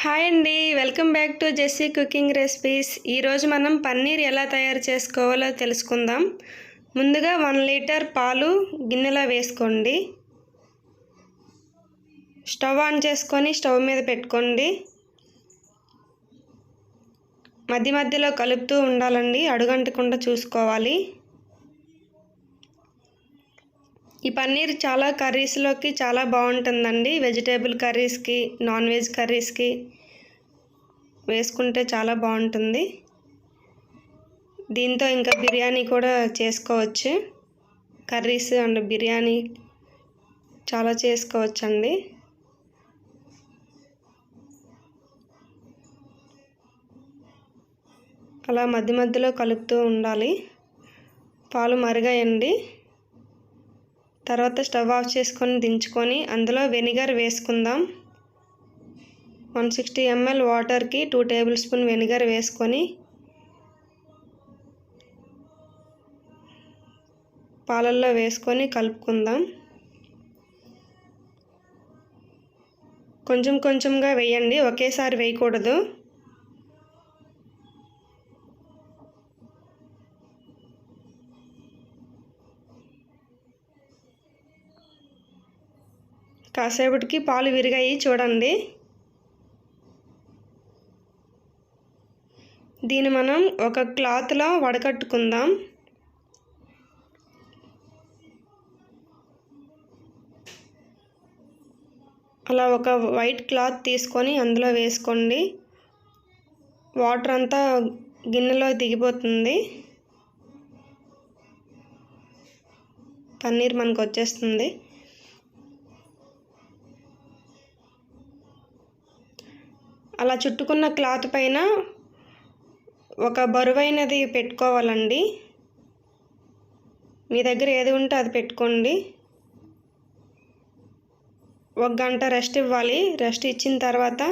Hi అండి welcome back to Jessie cooking recipes. ఈరోజు మనం పన్నీర్ ఎలా తయారు చేసుకోవాలో తెలుసుకుందాం. ముందుగా వన్ లీటర్ పాలు గిన్నెలో వేసుకోండి. స్టవ్ ఆన్ చేసుకొని స్టవ్ మీద పెట్టుకోండి. మధ్య మధ్యలో కలుపుతూ ఉండాలండి అడుగంటకుండా చూసుకోవాలి. ఈ పన్నీర్ చాలా కర్రీస్లోకి చాలా బాగుంటుందండి. వెజిటేబుల్ కర్రీస్కి నాన్ వెజ్ కర్రీస్కి వేసుకుంటే చాలా బాగుంటుంది. దీంతో ఇంకా బిర్యానీ కూడా చేసుకోవచ్చు. కర్రీస్ అండ్ బిర్యానీ చాలా చేసుకోవచ్చండి. అలా మధ్య మధ్యలో కలుపుతూ ఉండాలి. పాలు మరుగయండి. తర్వాత స్టవ్ ఆఫ్ చేసుకొని దించుకొని అందులో వెనిగర్ వేసుకుందాం. వన్ సిక్స్టీ ఎంఎల్ వాటర్కి టూ టేబుల్ స్పూన్ వెనిగర్ వేసుకొని పాలల్లో వేసుకొని కలుపుకుందాం. కొంచెం కొంచెంగా వేయండి ఒకేసారి వేయకూడదు. కాసేపటికి పాలు విరిగాయి చూడండి. దీన్ని మనం ఒక క్లాత్లో వడకట్టుకుందాం. అలా ఒక వైట్ క్లాత్ తీసుకొని అందులో వేసుకోండి. వాటర్ అంతా గిన్నెలో దిగిపోతుంది. పన్నీర్ మనకు వచ్చేస్తుంది అలా చుట్టుకున్న క్లాత్ పైన ఒక బరువైనది పెట్టుకోవాలండి. మీ దగ్గర ఏది ఉంటే అది పెట్టుకోండి. ఒక గంట రెస్ట్ ఇవ్వాలి. రెస్ట్ ఇచ్చిన తర్వాత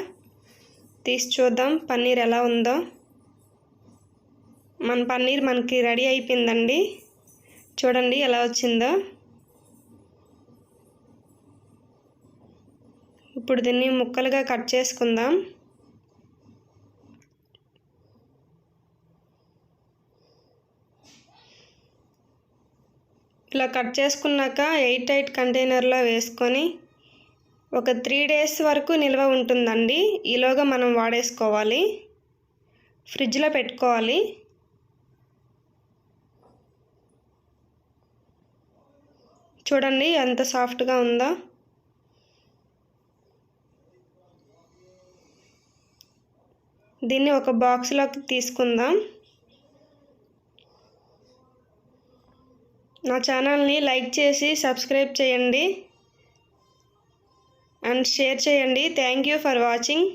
తీసి చూద్దాం పన్నీర్ ఎలా ఉందో. మన పన్నీర్ మనకి రెడీ అయిపోయిందండి. చూడండి ఎలా వచ్చిందో. ఇప్పుడు దీన్ని ముక్కలుగా కట్ చేసుకుందాం. ఇలా కట్ చేసుకున్నాక ఎయిట్ ఎయిట్ కంటైనర్లో వేసుకొని ఒక త్రీ డేస్ వరకు నిల్వ ఉంటుందండి. ఈలోగా మనం వాడేసుకోవాలి. ఫ్రిడ్జ్లో పెట్టుకోవాలి. చూడండి ఎంత సాఫ్ట్గా ఉందో. దీన్ని ఒక బాక్స్లోకి తీసుకుందాం. నా ఛానల్ని లైక్ చేసి సబ్స్క్రైబ్ చేయండి. అండ్ షేర్ చేయండి. Thank you for watching.